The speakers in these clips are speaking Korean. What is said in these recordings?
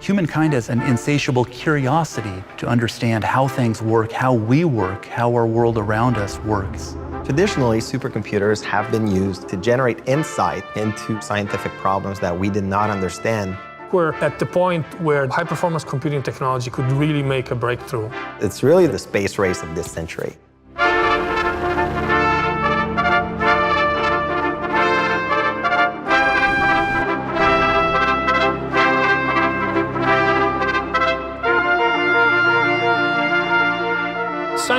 Humankind has an insatiable curiosity to understand how things work, how we work, how our world around us works. Traditionally, supercomputers have been used to generate insight into scientific problems that we did not understand. We're at the point where high performance computing technology could really make a breakthrough. It's really the space race of this century.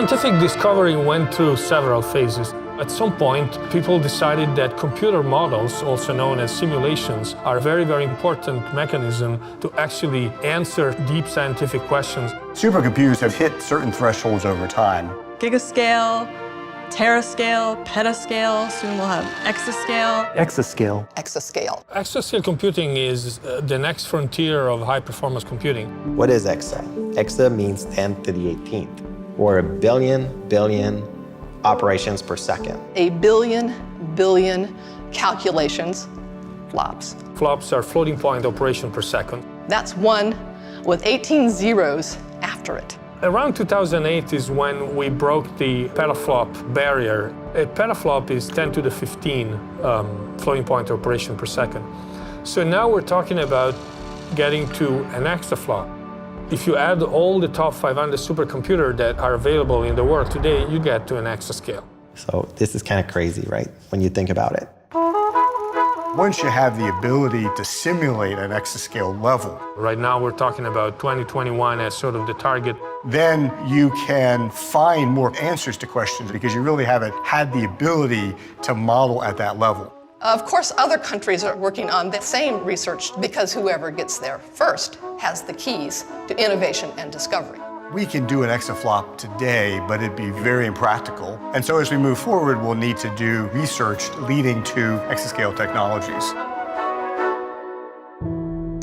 Scientific discovery went through several phases. At some point, people decided that computer models, also known as simulations, are a very, very important mechanism to actually answer deep scientific questions. Supercomputers have hit certain thresholds over time. Gigascale, terascale, petascale, soon we'll have exascale. Exascale. exascale. Exascale computing is uh, the next frontier of high performance computing. What is exa? Exa means 10 to the 18th, or a billion billion operations per second. A billion billion calculations, flops. Flops are floating point operation per second. That's one with 18 zeros after it. Around 2008 is when we broke the petaflop barrier. A petaflop is 10 to the 15 um, floating point operation per second. So now we're talking about getting to an exaflop. If you add all the top 500 supercomputers that are available in the world today, you get to an exascale. So this is kind of crazy, right? When you think about it. Once you have the ability to simulate an exascale level, Right now, we're talking about 2021 as sort of the target. then you can find more answers to questions because you really haven't had the ability to model at that level. Of course, other countries are working on the same research because whoever gets there first has the keys to innovation and discovery. We can do an exaflop today, but it'd be very impractical. And so as we move forward, we'll need to do research leading to exascale technologies.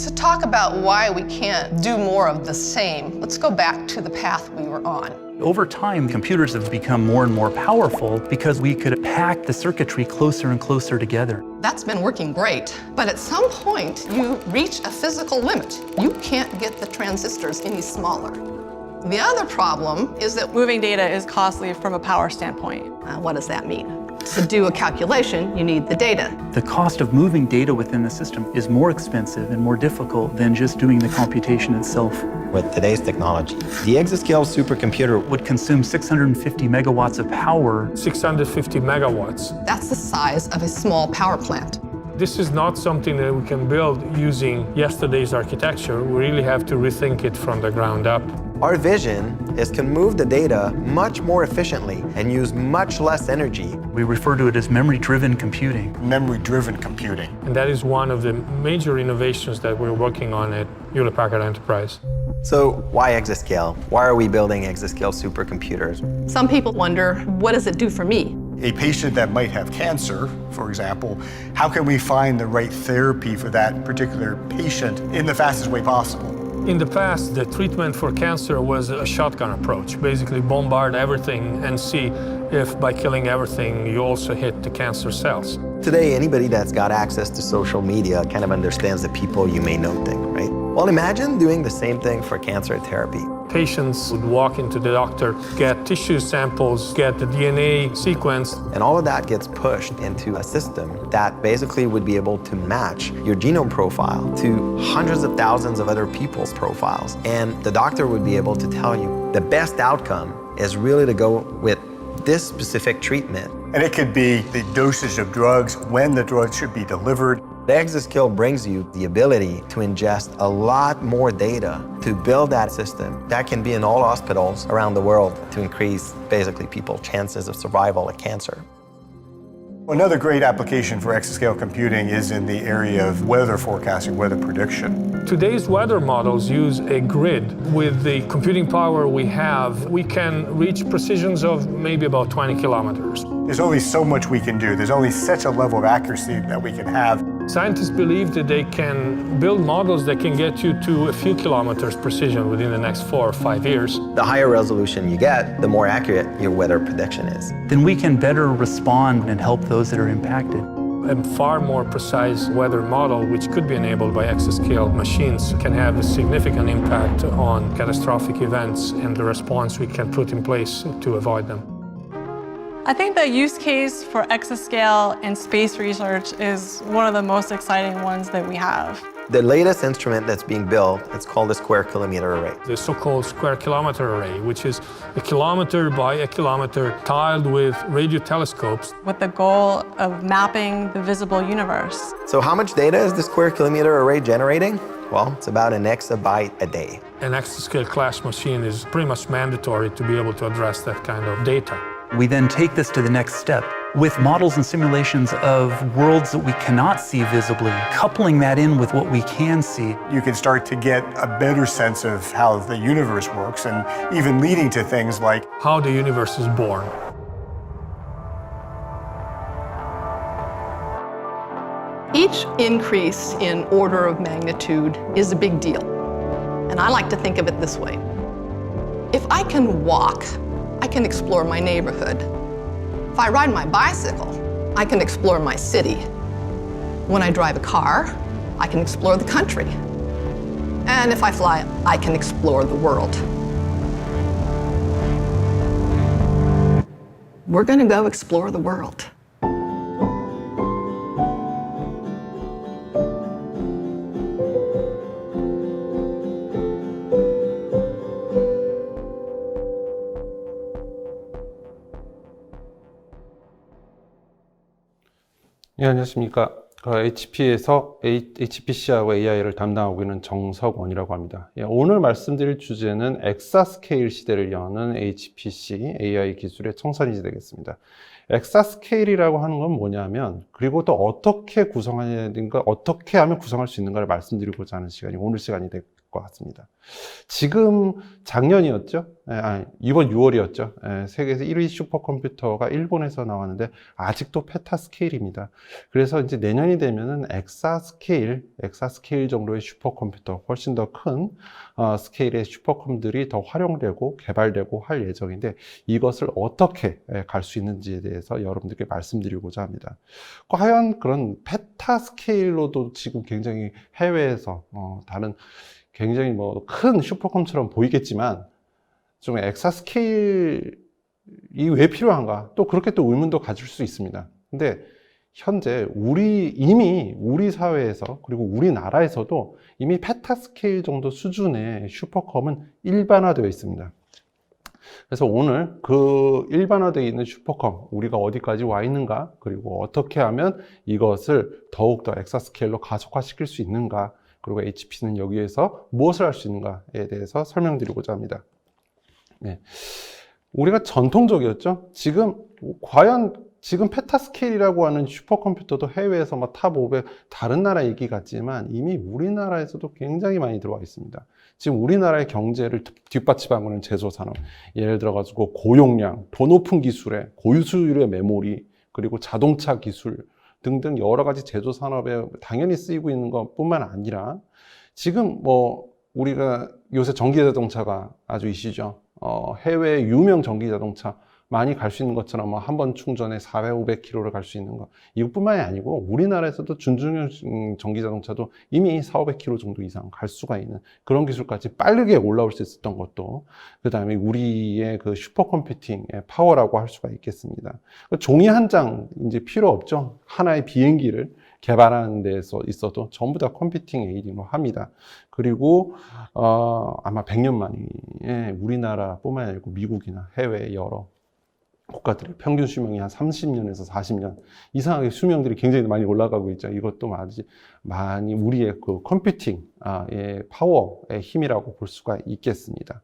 To talk about why we can't do more of the same, let's go back to the path we were on. Over time, computers have become more and more powerful because we could pack the circuitry closer and closer together. That's been working great, but at some point you reach a physical limit. You can't get the transistors any smaller. The other problem is that Moving data is costly from a power standpoint. Uh, what does that mean? To do a calculation, you need the data. The cost of moving data within the system is more expensive and more difficult than just doing the computation itself. With today's technology, the exascale supercomputer Would consume 650 megawatts of power 650 megawatts. That's the size of a small power plant. This is not something that we can build using yesterday's architecture. We really have to rethink it from the ground up. Our vision is to move the data much more efficiently and use much less energy. We refer to it as memory-driven computing. Memory-driven computing. And that is one of the major innovations that we're working on at Hewlett Packard Enterprise. So why exascale? Why are we building exascale supercomputers? Some people wonder, what does it do for me? A patient that might have cancer, for example, how can we find the right therapy for that particular patient in the fastest way possible? In the past, the treatment for cancer was a shotgun approach. Basically, bombard everything and see if by killing everything you also hit the cancer cells. Today, anybody that's got access to social media kind of understands the people you may know thing, right? Well, imagine doing the same thing for cancer therapy. Patients would walk into the doctor, get tissue samples, get the DNA sequence, And all of that gets pushed into a system that basically would be able to match your genome profile to hundreds of thousands of other people's profiles. And the doctor would be able to tell you the best outcome is really to go with this specific treatment. And it could be the dosage of drugs, when the drug should be delivered. The Exascale brings you the ability to ingest a lot more data to build that system that can be in all hospitals around the world to increase basically people's chances of survival of cancer. Another great application for exascale computing is in the area of weather forecasting, weather prediction. Today's weather models use a grid. With the computing power we have, we can reach precisions of maybe about 20 kilometers. There's only so much we can do. There's only such a level of accuracy that we can have. Scientists believe that they can build models that can get you to a few kilometers precision within the next four or five years. The higher resolution you get, the more accurate your weather prediction is. Then we can better respond and help those that are impacted. A far more precise weather model, which could be enabled by exascale machines, can have a significant impact on catastrophic events and the response we can put in place to avoid them. I think the use case for exascale in space research is one of the most exciting ones that we have. The latest instrument that's being built, it's called the square kilometer array. The so called square kilometer array, which is a kilometer by a kilometer tiled with radio telescopes. with the goal of mapping the visible universe. So how much data is the square kilometer array generating? Well, it's about an exabyte a day. An exascale class machine is pretty much mandatory to be able to address that kind of data. We then take this to the next step with models and simulations of worlds that we cannot see visibly, coupling that in with what we can see. You can start to get a better sense of how the universe works and even leading to things like How the universe is born. Each increase in order of magnitude is a big deal. And I like to think of it this way. If I can walk, I can explore my neighborhood. If I ride my bicycle, I can explore my city. When I drive a car, I can explore the country. And if I fly, I can explore the world. We're going to go explore the world. 안녕하십니까. HP에서 HPC하고 AI를 담당하고 있는 정석원이라고 합니다. 예, 오늘 말씀드릴 주제는 엑사스케일 시대를 여는 HPC AI 기술의 청산이 되겠습니다. 엑사스케일이라고 하는 건 뭐냐면, 그리고 또 어떻게 구성해야 되는가, 어떻게 하면 구성할 수 있는가를 말씀드리고자 하는 시간이 오늘 시간이 될 것 같습니다. 지금 작년이었죠? 예, 아니, 이번 6월이었죠? 예, 세계에서 1위 슈퍼컴퓨터가 일본에서 나왔는데 아직도 페타 스케일입니다. 그래서 이제 내년이 되면은 엑사 스케일, 엑사 스케일 정도의 슈퍼컴퓨터, 훨씬 더큰 어, 스케일의 슈퍼컴들이 더 활용되고 개발되고 할 예정인데 이것을 어떻게 갈 수 있는지에 대해서 여러분들께 말씀드리고자 합니다. 과연 그런 페타 스케일로도 지금 굉장히 해외에서 어, 다른 굉장히 뭐 큰 슈퍼컴처럼 보이겠지만 좀 엑사 스케일이 왜 필요한가? 또 그렇게 또 의문도 가질 수 있습니다. 근데 현재 우리 이미 우리 사회에서 그리고 우리나라에서도 이미 페타 스케일 정도 수준의 슈퍼컴은 일반화되어 있습니다. 그래서 오늘 그 일반화되어 있는 슈퍼컴 우리가 어디까지 와 있는가 그리고 어떻게 하면 이것을 더욱더 엑사 스케일로 가속화시킬 수 있는가 그리고 HP는 여기에서 무엇을 할 수 있는가에 대해서 설명드리고자 합니다. 네. 우리가 전통적이었죠. 지금 과연 지금 페타스케일이라고 하는 슈퍼컴퓨터도 해외에서 뭐탑 500 다른 나라 얘기 같지만 이미 우리나라에서도 굉장히 많이 들어와 있습니다. 지금 우리나라의 경제를 뒷받침하고 있는 제조산업, 예를 들어 가지고 고용량, 더 높은 기술에 고유수율의 메모리, 그리고 자동차 기술 등등 여러 가지 제조 산업에 당연히 쓰이고 있는 것뿐만 아니라 지금 뭐 우리가 요새 전기 자동차가 아주 이시죠. 어, 해외 유명 전기 자동차 많이 갈 수 있는 것처럼 뭐 한 번 충전에 400, 500km를 갈 수 있는 거. 이것뿐만이 아니고 우리나라에서도 준중형 전기 자동차도 이미 4, 500km 정도 이상 갈 수가 있는 그런 기술까지 빠르게 올라올 수 있었던 것도 그 다음에 우리의 그 슈퍼컴퓨팅의 파워라고 할 수가 있겠습니다. 종이 한 장 이제 필요 없죠. 하나의 비행기를 개발하는 데서 있어도 전부 다 컴퓨팅 에이딩으로 합니다. 그리고 어, 아마 100년 만에 우리나라뿐만 아니고 미국이나 해외 여러 국가들의 평균 수명이 한 30년에서 40년 이상하게 수명들이 굉장히 많이 올라가고 있죠. 이것도 많이, 많이 우리의 그 컴퓨팅의 파워의 힘이라고 볼 수가 있겠습니다.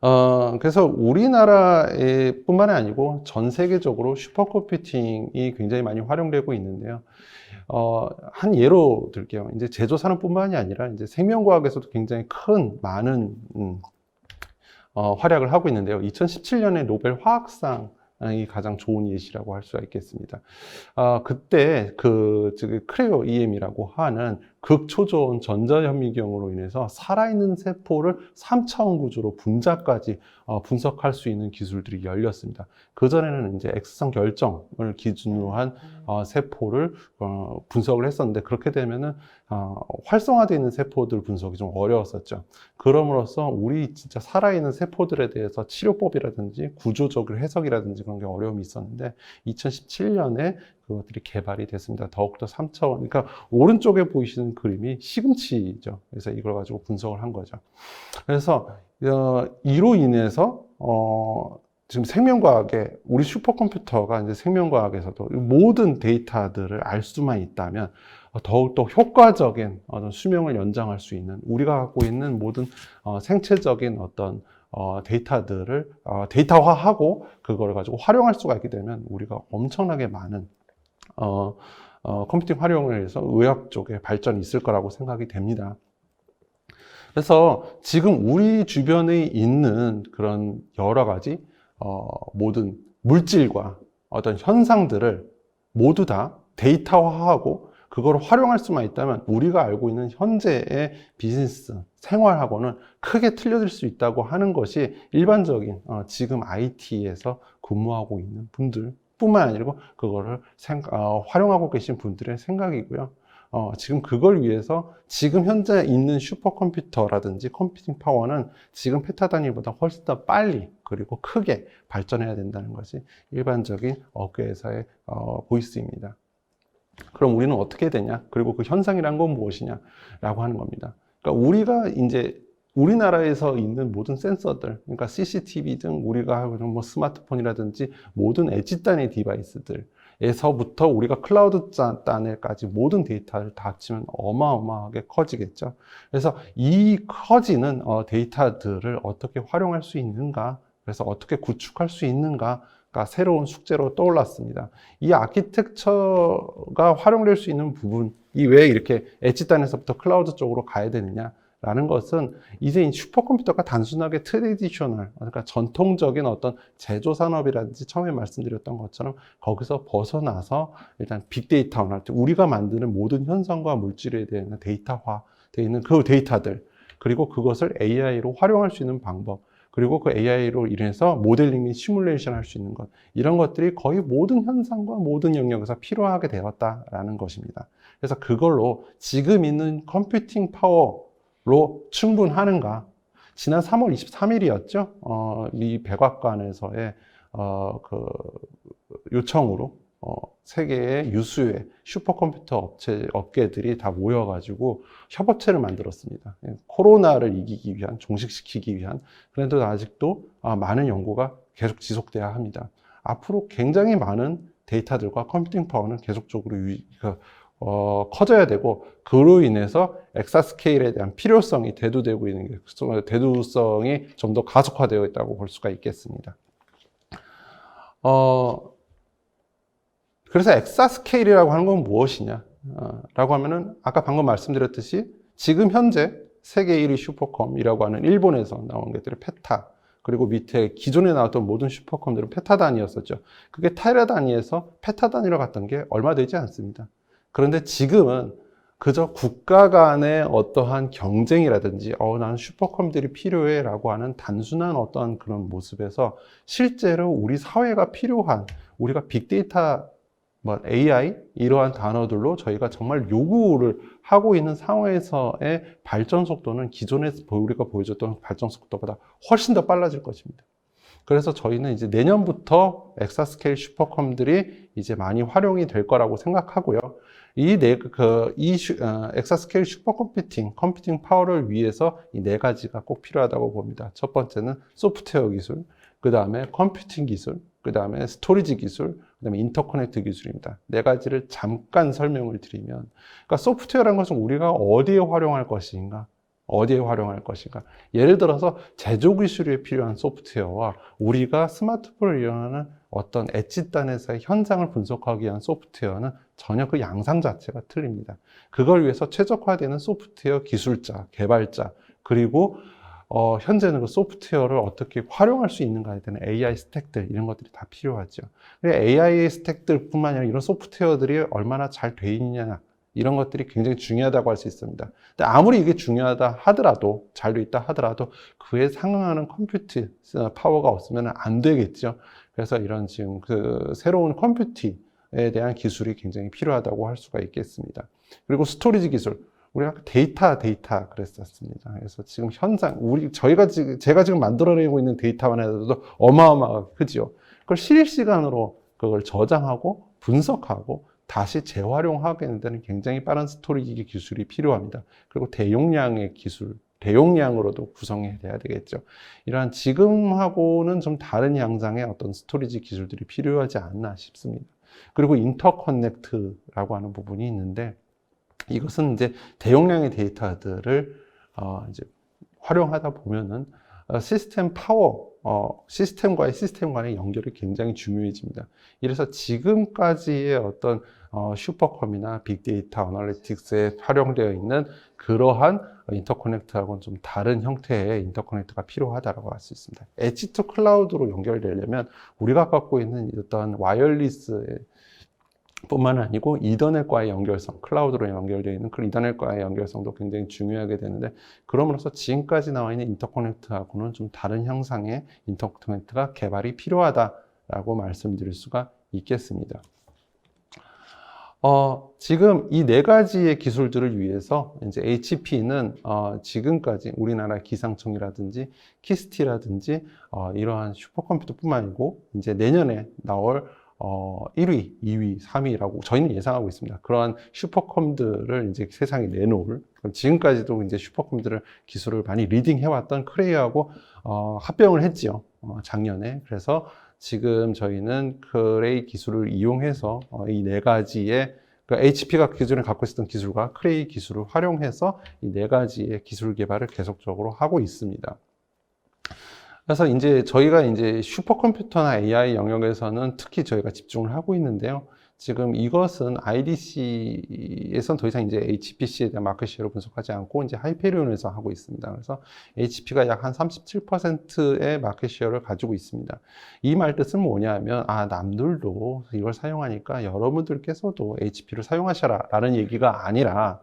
어, 그래서 우리나라에 뿐만이 아니고 전 세계적으로 슈퍼컴퓨팅이 굉장히 많이 활용되고 있는데요. 어, 한 예로 들게요. 이제 제조 산업뿐만이 아니라 이제 생명과학에서도 굉장히 큰 많은 음, 어, 활약을 하고 있는데요. 2017년에 노벨 화학상 이 가장 좋은 예시라고 할 수가 있겠습니다. 아, 그때 그, 크레오 EM이라고 하는 극초저온 전자현미경으로 인해서 살아있는 세포를 3차원 구조로 분자까지 어, 분석할 수 있는 기술들이 열렸습니다. 그전에는 이제 X성 결정을 기준으로 한 어, 세포를 어, 분석을 했었는데 그렇게 되면은 어, 활성화되어 있는 세포들 분석이 좀 어려웠었죠. 그럼으로써 우리 진짜 살아있는 세포들에 대해서 치료법이라든지 구조적인 해석이라든지 그런 게 어려움이 있었는데 2017년에 그것들이 개발이 됐습니다. 더욱더 3차원. 그러니까 오른쪽에 보이시는 그림이 시금치죠. 그래서 이걸 가지고 분석을 한 거죠. 그래서 어, 이로 인해서 어, 지금 생명과학에 우리 슈퍼컴퓨터가 이제 생명과학에서도 모든 데이터들을 알 수만 있다면 어, 더욱더 효과적인 어떤 수명을 연장할 수 있는 우리가 갖고 있는 모든 어, 생체적인 어떤 어, 데이터들을 어, 데이터화하고 그걸 가지고 활용할 수가 있게 되면 우리가 엄청나게 많은 어, 어, 컴퓨팅 활용을 해서 의학 쪽에 발전이 있을 거라고 생각이 됩니다. 그래서 지금 우리 주변에 있는 그런 여러 가지 어, 모든 물질과 어떤 현상들을 모두 다 데이터화하고 그걸 활용할 수만 있다면 우리가 알고 있는 현재의 비즈니스 생활하고는 크게 틀려질 수 있다고 하는 것이 일반적인 어, 지금 IT에서 근무하고 있는 분들 뿐만 아니고 그거를 생- 어, 활용하고 계신 분들의 생각이고요. 어, 지금 그걸 위해서 지금 현재 있는 슈퍼컴퓨터라든지 컴퓨팅 파워는 지금 페타 단위보다 훨씬 더 빨리 그리고 크게 발전해야 된다는 것이 일반적인 업계에서의 어, 보이스입니다. 그럼 우리는 어떻게 되냐? 그리고 그 현상이란 건 무엇이냐 라고 하는 겁니다. 그러니까 우리가 이제 우리나라에서 있는 모든 센서들, 그러니까 CCTV 등 우리가 하고 있는 뭐 스마트폰이라든지 모든 엣지 단의 디바이스들에서부터 우리가 클라우드 자- 단에까지 모든 데이터를 다 합치면 어마어마하게 커지겠죠. 그래서 이 커지는 어, 데이터들을 어떻게 활용할 수 있는가, 그래서 어떻게 구축할 수 있는가 가 새로운 숙제로 떠올랐습니다. 이 아키텍처가 활용될 수 있는 부분 이 왜 이렇게 엣지 단에서부터 클라우드 쪽으로 가야 되느냐? 라는 것은 이제 이 슈퍼컴퓨터가 단순하게 트레디셔널, 그러니까 전통적인 어떤 제조 산업이라든지 처음에 말씀드렸던 것처럼 거기서 벗어나서 일단 빅데이터나 우리가 만드는 모든 현상과 물질에 대한 데이터화 되어 있는 그 데이터들 그리고 그것을 AI로 활용할 수 있는 방법 그리고 그 AI로 인해서 모델링 및 시뮬레이션 할 수 있는 것 이런 것들이 거의 모든 현상과 모든 영역에서 필요하게 되었다라는 것입니다. 그래서 그걸로 지금 있는 컴퓨팅 파워 로 충분하는가? 지난 3월 23일이었죠. 어, 미 백악관에서의 어, 그 요청으로 어, 세계의 유수의 슈퍼컴퓨터 업체 업계들이 다 모여가지고 협업체를 만들었습니다. 예, 코로나를 이기기 위한 종식시키기 위한 그런데도 아직도 아, 많은 연구가 계속 지속돼야 합니다. 앞으로 굉장히 많은 데이터들과 컴퓨팅 파워는 계속적으로 유, 그, 어, 커져야 되고 그로 인해서 엑사 스케일에 대한 필요성이 대두되고 있는 게 대두성이 좀 더 가속화되어 있다고 볼 수가 있겠습니다. 어, 그래서 엑사 스케일이라고 하는 건 무엇이냐? 어, 라고 하면은 아까 방금 말씀드렸듯이 지금 현재 세계 1위 슈퍼컴이라고 하는 일본에서 나온 것들이 페타 그리고 밑에 기존에 나왔던 모든 슈퍼컴들은 페타 단위였었죠. 그게 테라 단위에서 페타 단위로 갔던 게 얼마 되지 않습니다. 그런데 지금은 그저 국가 간의 어떠한 경쟁이라든지 어 나는 슈퍼컴들이 필요해 라고 하는 단순한 어떠한 그런 모습에서 실제로 우리 사회가 필요한 우리가 빅데이터 뭐 AI 이러한 단어들로 저희가 정말 요구를 하고 있는 상황에서의 발전 속도는 기존에 우리가 보여줬던 발전 속도보다 훨씬 더 빨라질 것입니다. 그래서 저희는 이제 내년부터 엑사스케일 슈퍼컴들이 이제 많이 활용이 될 거라고 생각하고요. 이 네, 그, 이 슈, 어, 엑사스케일 슈퍼컴퓨팅, 컴퓨팅 파워를 위해서 이 네 가지가 꼭 필요하다고 봅니다. 첫 번째는 소프트웨어 기술, 그 다음에 컴퓨팅 기술, 그 다음에 스토리지 기술, 그 다음에 인터커넥트 기술입니다. 네 가지를 잠깐 설명을 드리면, 그러니까 소프트웨어라는 것은 우리가 어디에 활용할 것인가, 어디에 활용할 것인가. 예를 들어서 제조 기술에 필요한 소프트웨어와 우리가 스마트폰을 이용하는 어떤 엣지단에서의 현상을 분석하기 위한 소프트웨어는 전혀 그 양상 자체가 틀립니다. 그걸 위해서 최적화되는 소프트웨어 기술자, 개발자, 그리고 어, 현재는 그 소프트웨어를 어떻게 활용할 수 있는가에 대한 AI 스택들 이런 것들이 다 필요하죠. AI 스택들뿐만 아니라 이런 소프트웨어들이 얼마나 잘 돼 있느냐 이런 것들이 굉장히 중요하다고 할 수 있습니다. 근데 아무리 이게 중요하다 하더라도 잘돼 있다 하더라도 그에 상응하는 컴퓨트 파워가 없으면 안 되겠죠. 그래서 이런 지금 그 새로운 컴퓨팅에 대한 기술이 굉장히 필요하다고 할 수가 있겠습니다. 그리고 스토리지 기술. 우리가 데이터 데이터 그랬었습니다. 그래서 지금 현상 우리 저희가 지금 제가 지금 만들어내고 있는 데이터만 해도 어마어마하게 크지요. 그걸 실시간으로 그걸 저장하고 분석하고 다시 재활용하게 되는 굉장히 빠른 스토리지 기술이 필요합니다. 그리고 대용량의 기술, 대용량으로도 구성해야 되겠죠. 이러한 지금하고는 좀 다른 양상의 어떤 스토리지 기술들이 필요하지 않나 싶습니다. 그리고 인터커넥트라고 하는 부분이 있는데 이것은 이제 대용량의 데이터들을 어 이제 활용하다 보면은 어 시스템 파워, 어 시스템과의 시스템 간의 연결이 굉장히 중요해집니다. 이래서 지금까지의 어떤 어 슈퍼컴이나 빅데이터 어널리틱스에 활용되어 있는 그러한 인터커넥트하고는 좀 다른 형태의 인터커넥트가 필요하다고 할 수 있습니다. 엣지 투 클라우드로 연결되려면 우리가 갖고 있는 어떤 와이어리스의 뿐만 아니고 이더넷과의 연결성, 클라우드로 연결되어 있는 그 이더넷과의 연결성도 굉장히 중요하게 되는데 그럼으로써 지금까지 나와 있는 인터커넥트하고는 좀 다른 형상의 인터커넥트가 개발이 필요하다라고 말씀드릴 수가 있겠습니다. 어, 지금 이 네 가지의 기술들을 위해서 이제 HP는 어, 지금까지 우리나라 기상청이라든지 키스티라든지 어, 이러한 슈퍼컴퓨터뿐만 아니고 이제 내년에 나올 어, 1위, 2위, 3위라고 저희는 예상하고 있습니다. 그러한 슈퍼컴들을 이제 세상에 내놓을 지금까지도 이제 슈퍼컴들을 기술을 많이 리딩해왔던 크레이하고 어, 합병을 했지요. 어, 작년에. 그래서 지금 저희는 크레이 기술을 이용해서 어, 이 네 가지의 그 HP가 기존에 갖고 있었던 기술과 크레이 기술을 활용해서 이 네 가지의 기술 개발을 계속적으로 하고 있습니다. 그래서 이제 저희가 이제 슈퍼컴퓨터나 AI 영역에서는 특히 저희가 집중을 하고 있는데요. 지금 이것은 IDC에선 더 이상 이제 HPC에 대한 마켓쉐어를 분석하지 않고 이제 하이페리온에서 하고 있습니다. 그래서 HP가 약 한 37%의 마켓쉐어를 가지고 있습니다. 이 말 뜻은 뭐냐면 아 남들도 이걸 사용하니까 여러분들께서도 HP를 사용하셔라라는 얘기가 아니라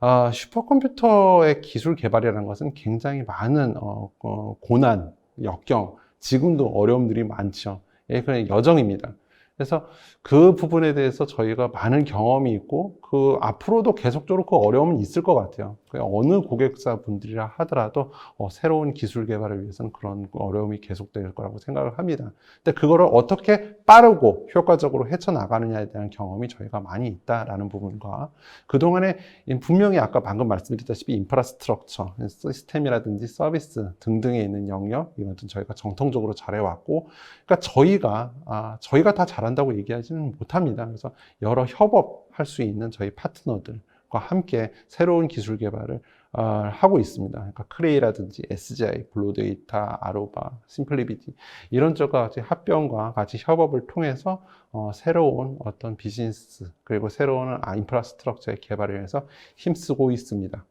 아, 슈퍼컴퓨터의 기술 개발이라는 것은 굉장히 많은 어, 어, 고난, 역경, 지금도 어려움들이 많죠. 예, 그냥 여정입니다. 그래서 그 부분에 대해서 저희가 많은 경험이 있고 그 앞으로도 계속적으로 그 어려움은 있을 것 같아요. 그 어느 고객사 분들이라 하더라도 어, 새로운 기술 개발을 위해서는 그런 어려움이 계속될 거라고 생각을 합니다. 근데 그거를 어떻게 빠르고 효과적으로 헤쳐나가느냐에 대한 경험이 저희가 많이 있다라는 부분과 그동안에 분명히 아까 방금 말씀드렸다시피 인프라스트럭처, 시스템이라든지 서비스 등등에 있는 영역 이것은 저희가 정통적으로 잘해왔고 그러니까 저희가 아, 저희가 다 잘한다고 얘기하지는 못합니다. 그래서 여러 협업할 수 있는 저희 파트너들과 함께 새로운 기술 개발을 어, 하고 있습니다. 그러니까 크레이라든지 SGI, 블루데이터, 아로바, 심플리비티 이런 쪽과 합병과 같이 협업을 통해서 어, 새로운 어떤 비즈니스 그리고 새로운 아, 인프라스트럭처의 개발을 위해서 힘쓰고 있습니다.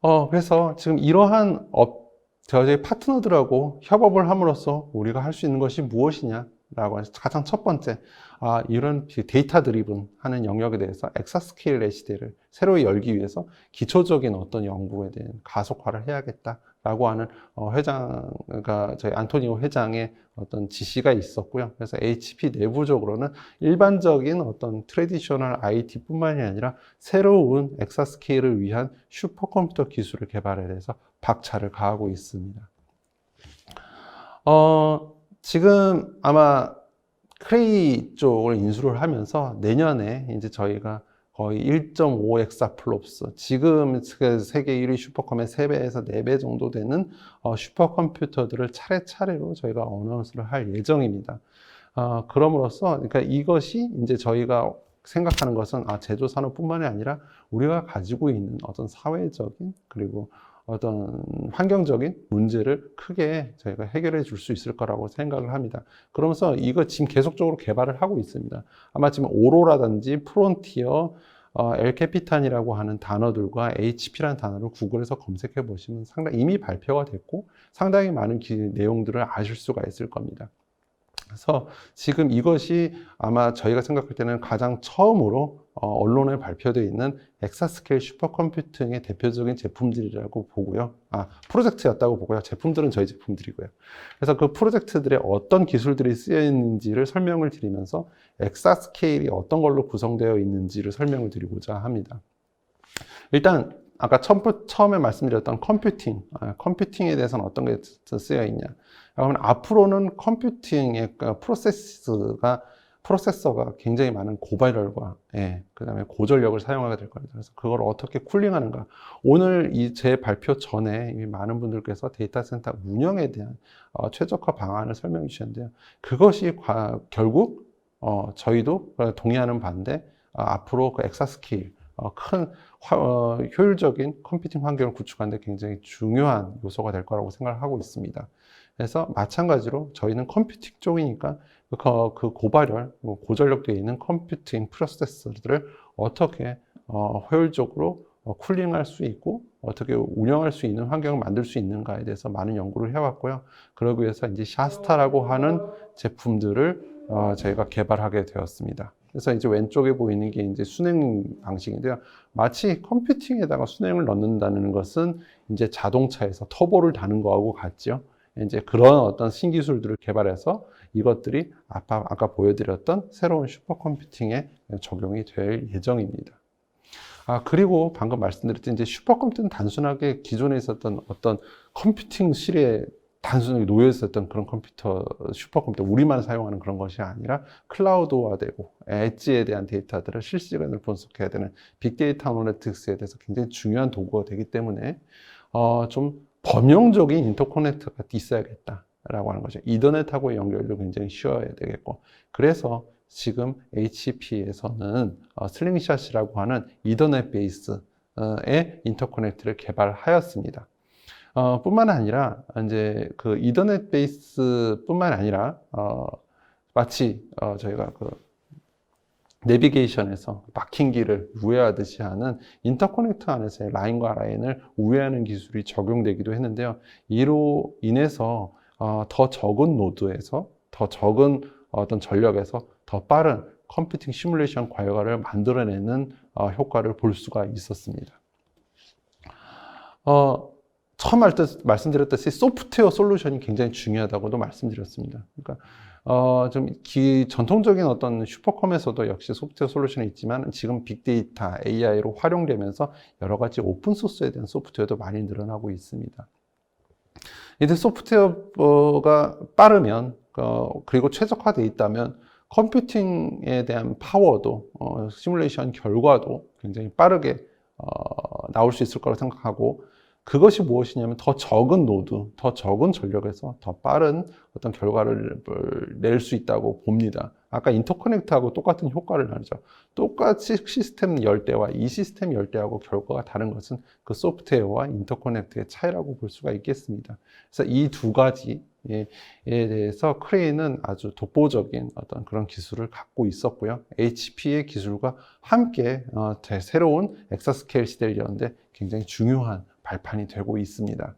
어, 그래서 지금 이러한 업, 저희 파트너들하고 협업을 함으로써 우리가 할 수 있는 것이 무엇이냐 라고 해서 가장 첫 번째, 아, 이런 데이터 드리븐 하는 영역에 대해서 엑사스케일의 시대를 새로 열기 위해서 기초적인 어떤 연구에 대한 가속화를 해야겠다라고 하는 어, 회장, 그러니까 저희 안토니오 회장의 어떤 지시가 있었고요. 그래서 HP 내부적으로는 일반적인 어떤 트레디셔널 IT뿐만이 아니라 새로운 엑사스케일을 위한 슈퍼컴퓨터 기술을 개발에 대해서 박차를 가하고 있습니다. 어, 지금 아마 크레이 쪽을 인수를 하면서 내년에 이제 저희가 거의 1.5 엑사플롭스, 지금 세계 1위 슈퍼컴의 3배에서 4배 정도 되는 어, 슈퍼컴퓨터들을 차례차례로 저희가 어나운스를 할 예정입니다. 어, 그럼으로써, 그러니까 이것이 이제 저희가 생각하는 것은 아, 제조 산업뿐만이 아니라 우리가 가지고 있는 어떤 사회적인 그리고 어떤 환경적인 문제를 크게 저희가 해결해 줄 수 있을 거라고 생각을 합니다. 그러면서 이거 지금 계속적으로 개발을 하고 있습니다. 아마 지금 오로라든지 프론티어, 어, 엘캐피탄이라고 하는 단어들과 HP라는 단어를 구글에서 검색해 보시면 상당히 이미 발표가 됐고 상당히 많은 기- 내용들을 아실 수가 있을 겁니다. 그래서 지금 이것이 아마 저희가 생각할 때는 가장 처음으로 어, 언론에 발표되어 있는 엑사스케일 슈퍼컴퓨팅의 대표적인 제품들이라고 보고요. 아, 프로젝트였다고 보고요. 제품들은 저희 제품들이고요. 그래서 그 프로젝트들의 어떤 기술들이 쓰여 있는지를 설명을 드리면서 엑사스케일이 어떤 걸로 구성되어 있는지를 설명을 드리고자 합니다. 일단 아까 처음, 처음에 말씀드렸던 컴퓨팅, 아, 컴퓨팅에 대해서는 어떤 게 쓰여 있냐. 그러면 앞으로는 컴퓨팅의 그 프로세스가 프로세서가 굉장히 많은 고발열과 예, 그다음에 고전력을 사용하게 될 겁니다. 그래서 그걸 어떻게 쿨링하는가. 오늘 이 제 발표 전에 이미 많은 분들께서 데이터 센터 운영에 대한 어, 최적화 방안을 설명해 주셨는데요. 그것이 과- 결국 어, 저희도 동의하는 반대 어, 앞으로 그 엑사스케일 어, 큰 화- 어, 효율적인 컴퓨팅 환경을 구축하는 데 굉장히 중요한 요소가 될 거라고 생각을 하고 있습니다. 그래서 마찬가지로 저희는 컴퓨팅 쪽이니까 그, 거- 그 고발열, 뭐 고전력되어 있는 컴퓨팅 프로세서들을 어떻게 어, 효율적으로 어, 쿨링할 수 있고 어떻게 운영할 수 있는 환경을 만들 수 있는가에 대해서 많은 연구를 해왔고요. 그러기 위해서 이제 샤스타라고 하는 제품들을 어, 저희가 개발하게 되었습니다. 그래서 이제 왼쪽에 보이는 게 이제 순행 방식인데요. 마치 컴퓨팅에다가 순행을 넣는다는 것은 이제 자동차에서 터보를 다는 거하고 같죠. 이제 그런 어떤 신기술들을 개발해서 이것들이 아까, 아까 보여드렸던 새로운 슈퍼컴퓨팅에 적용이 될 예정입니다. 아, 그리고 방금 말씀드렸듯이 이제 슈퍼컴퓨터는 단순하게 기존에 있었던 어떤 컴퓨팅 실에 단순하게 놓여 있었던 그런 컴퓨터, 슈퍼컴퓨터, 우리만 사용하는 그런 것이 아니라 클라우드화되고 엣지에 대한 데이터들을 실시간으로 분석해야 되는 빅데이터 아나리틱스에 대해서 굉장히 중요한 도구가 되기 때문에 어, 좀 범용적인 인터커넥트가 있어야겠다 라고 하는 거죠. 이더넷하고의 연결도 굉장히 쉬워야 되겠고 그래서 지금 HP에서는 어, 슬링샷이라고 하는 이더넷 베이스의 인터커넥트를 개발하였습니다. 어, 뿐만 아니라 이제 그 이더넷 베이스뿐만 아니라 어, 마치 어, 저희가 그 내비게이션에서 막힌 길을 우회하듯이 하는 인터커넥터 안에서의 라인과 라인을 우회하는 기술이 적용되기도 했는데요. 이로 인해서 어, 더 적은 노드에서 더 적은 어떤 전력에서 더 빠른 컴퓨팅 시뮬레이션 과열을 만들어내는 어, 효과를 볼 수가 있었습니다. 어, 처음 할 때 말씀드렸듯이 소프트웨어 솔루션이 굉장히 중요하다고도 말씀드렸습니다. 그러니까 어, 좀 기, 전통적인 어떤 슈퍼컴에서도 역시 소프트웨어 솔루션이 있지만 지금 빅데이터, AI로 활용되면서 여러 가지 오픈 소스에 대한 소프트웨어도 많이 늘어나고 있습니다. 이제 소프트웨어가 빠르면, 어, 그리고 최적화되어 있다면 컴퓨팅에 대한 파워도, 어, 시뮬레이션 결과도 굉장히 빠르게 어, 나올 수 있을 거라고 생각하고 그것이 무엇이냐면 더 적은 노드, 더 적은 전력에서 더 빠른 어떤 결과를 낼 수 있다고 봅니다. 아까 인터커넥트하고 똑같은 효과를 나죠. 똑같이 시스템 열대와 이 시스템 열대하고 결과가 다른 것은 그 소프트웨어와 인터커넥트의 차이라고 볼 수가 있겠습니다. 그래서 이 두 가지에 대해서 크레인은 아주 독보적인 어떤 그런 기술을 갖고 있었고요. HP의 기술과 함께 어, 새로운 엑사스케일 시대를 여는데 굉장히 중요한 발판이 되고 있습니다.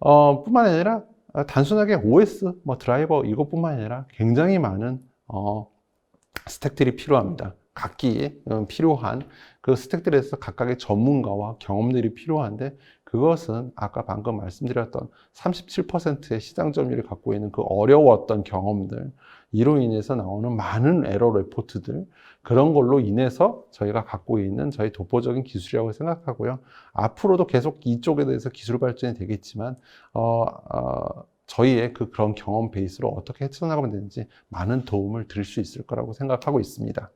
어, 뿐만 아니라 단순하게 OS, 뭐 드라이버 이것뿐만 아니라 굉장히 많은 어, 스택들이 필요합니다. 각기 음, 필요한 그 스택들에서 각각의 전문가와 경험들이 필요한데 그것은 아까 방금 말씀드렸던 37%의 시장 점유율을 갖고 있는 그 어려웠던 경험들 이로 인해서 나오는 많은 에러 레포트들 그런 걸로 인해서 저희가 갖고 있는 저희 독보적인 기술이라고 생각하고요. 앞으로도 계속 이쪽에 대해서 기술 발전이 되겠지만 어, 어, 저희의 그 그런 경험 베이스로 어떻게 헤쳐나가면 되는지 많은 도움을 드릴 수 있을 거라고 생각하고 있습니다.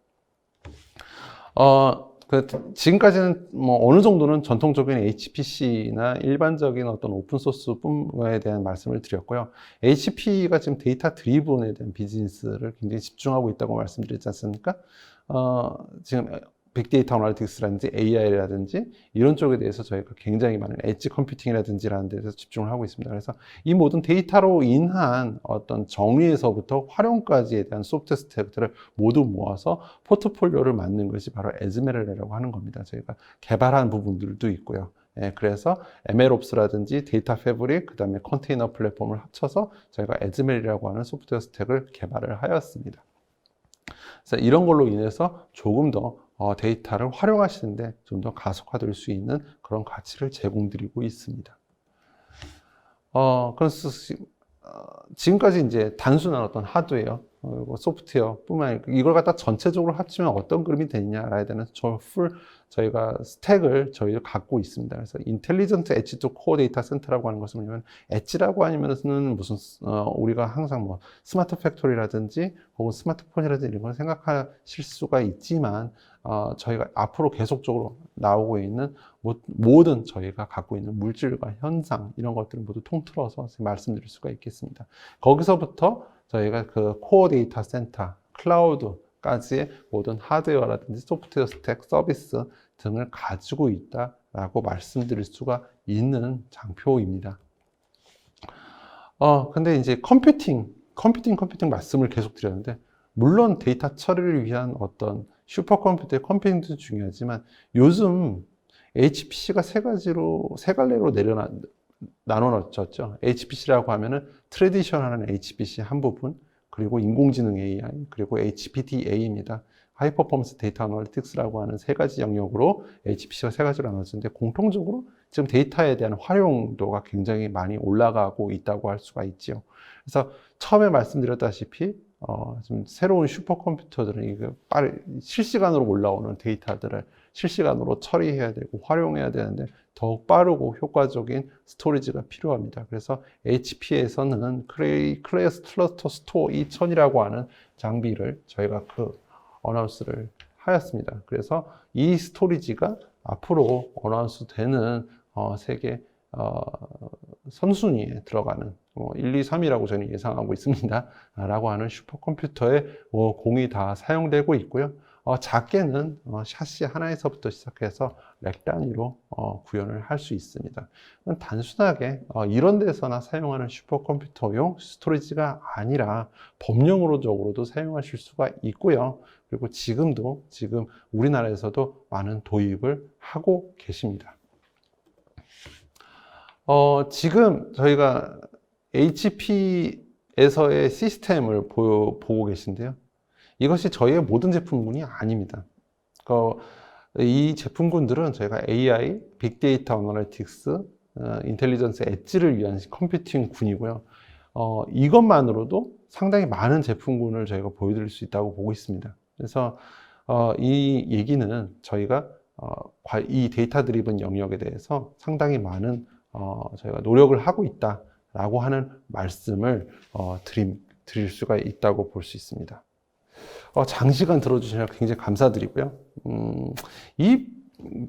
어, 그 지금까지는 뭐 어느 정도는 전통적인 HPC나 일반적인 어떤 오픈 소스에 대한 말씀을 드렸고요. HP가 지금 데이터 드리븐에 대한 비즈니스를 굉장히 집중하고 있다고 말씀드렸지 않습니까? 어, 지금 빅데이터 어널리틱스라든지 AI라든지 이런 쪽에 대해서 저희가 굉장히 많은 엣지 컴퓨팅이라든지라는 데서 집중을 하고 있습니다. 그래서 이 모든 데이터로 인한 어떤 정의에서부터 활용까지에 대한 소프트 스택들을 모두 모아서 포트폴리오를 만든 것이 바로 에즈메르라고 하는 겁니다. 저희가 개발한 부분들도 있고요. 예, 그래서 MLOps라든지 데이터 패브릭, 그 다음에 컨테이너 플랫폼을 합쳐서 저희가 에즈멜이라고 하는 소프트웨어 스택을 개발을 하였습니다. 그래서 이런 걸로 인해서 조금 더 어, 데이터를 활용하시는데 좀 더 가속화될 수 있는 그런 가치를 제공드리고 있습니다. 어, 그래서 지- 어, 지금까지 이제 단순한 어떤 하드웨어, 어, 소프트웨어뿐만 아니라 이걸 갖다 전체적으로 합치면 어떤 그림이 되느냐라에 대한 저풀 저희가 스택을 저희가 갖고 있습니다. 그래서 인텔리전트 엣지 투 코어 데이터 센터라고 하는 것은 뭐냐면 엣지라고 하면은 무슨 어, 우리가 항상 뭐 스마트 팩토리라든지 혹은 스마트폰이라든지 이런 걸 생각하실 수가 있지만 어, 저희가 앞으로 계속적으로 나오고 있는 모, 모든 저희가 갖고 있는 물질과 현상 이런 것들을 모두 통틀어서 말씀드릴 수가 있겠습니다. 거기서부터 저희가 그 코어 데이터 센터, 클라우드까지의 모든 하드웨어라든지 소프트웨어 스택 서비스 등을 가지고 있다라고 말씀드릴 수가 있는 장표입니다. 어, 근데 이제 컴퓨팅, 컴퓨팅, 컴퓨팅 말씀을 계속 드렸는데, 물론 데이터 처리를 위한 어떤 슈퍼컴퓨터의 컴퓨팅도 중요하지만, 요즘 HPC가 세 가지로, 세 갈래로 내려나, 나눠졌죠. HPC라고 하면은 트레디셔널한 HPC 한 부분, 그리고 인공지능 AI, 그리고 HPDA입니다. 하이 퍼포먼스 데이터 어널리틱스라고 하는 세 가지 영역으로 HPC가 세 가지로 나눠졌는데 공통적으로 지금 데이터에 대한 활용도가 굉장히 많이 올라가고 있다고 할 수가 있지요. 그래서 처음에 말씀드렸다시피 어, 지금 새로운 슈퍼컴퓨터들은 이거 빠르 실시간으로 올라오는 데이터들을 실시간으로 처리해야 되고 활용해야 되는데 더욱 빠르고 효과적인 스토리지가 필요합니다. 그래서 HP에서는 클레이, 클래스 클러스터 스토어 2000이라고 하는 장비를 저희가 그 어나운스를 하였습니다. 그래서 이 스토리지가 앞으로 어나운스 되는 어, 세계 어, 선순위에 들어가는 어, 1, 2, 3이라고 저는 예상하고 있습니다. 라고 하는 슈퍼컴퓨터에 어, 공이 다 사용되고 있고요. 어, 작게는 어, 샤시 하나에서부터 시작해서 렉 단위로 어, 구현을 할 수 있습니다. 단순하게 어, 이런 데서나 사용하는 슈퍼컴퓨터용 스토리지가 아니라 법령으로적으로도 사용하실 수가 있고요. 그리고 지금도 지금 우리나라에서도 많은 도입을 하고 계십니다. 어, 지금 저희가 HP에서의 시스템을 보, 보고 계신데요. 이것이 저희의 모든 제품군이 아닙니다. 그, 이 제품군들은 저희가 AI, 빅데이터 어널리틱스, 어, 인텔리전스 엣지를 위한 컴퓨팅 군이고요. 어, 이것만으로도 상당히 많은 제품군을 저희가 보여드릴 수 있다고 보고 있습니다. 그래서 어, 이 얘기는 저희가 어, 과- 이 데이터 드리븐 영역에 대해서 상당히 많은 어, 저희가 노력을 하고 있다라고 하는 말씀을 어, 드림, 드릴 수가 있다고 볼 수 있습니다. 어, 장시간 들어주시면 굉장히 감사드리고요. 음, 이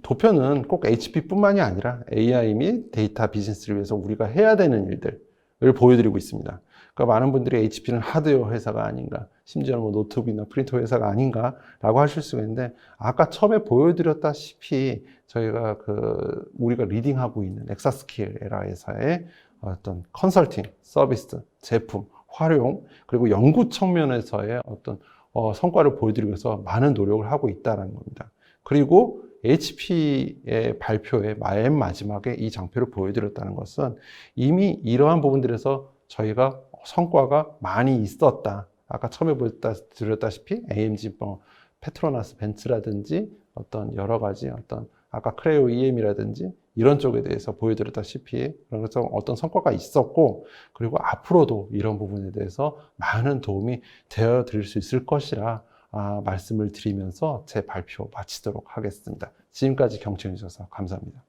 도표는 꼭 HP뿐만이 아니라 AI 및 데이터 비즈니스를 위해서 우리가 해야 되는 일들을 보여드리고 있습니다. 그러니까 많은 분들이 HP는 하드웨어 회사가 아닌가, 심지어 뭐 노트북이나 프린터 회사가 아닌가라고 하실 수가 있는데, 아까 처음에 보여드렸다시피 저희가 그 우리가 리딩하고 있는 엑사스킬 에라에서의 어떤 컨설팅, 서비스, 제품, 활용, 그리고 연구 측면에서의 어떤 어, 성과를 보여드리기 위해서 많은 노력을 하고 있다는 겁니다. 그리고 HP의 발표에 맨 마지막에 이 장표를 보여드렸다는 것은 이미 이러한 부분들에서 저희가 성과가 많이 있었다. 아까 처음에 보여드렸다시피 AMG, 뭐, 페트로나스 벤츠라든지 어떤 여러 가지 어떤 아까 크레오 EM이라든지 이런 쪽에 대해서 보여드렸다시피 것처럼 어떤 성과가 있었고 그리고 앞으로도 이런 부분에 대해서 많은 도움이 되어 드릴 수 있을 것이라 아, 말씀을 드리면서 제 발표 마치도록 하겠습니다. 지금까지 경청해 주셔서 감사합니다.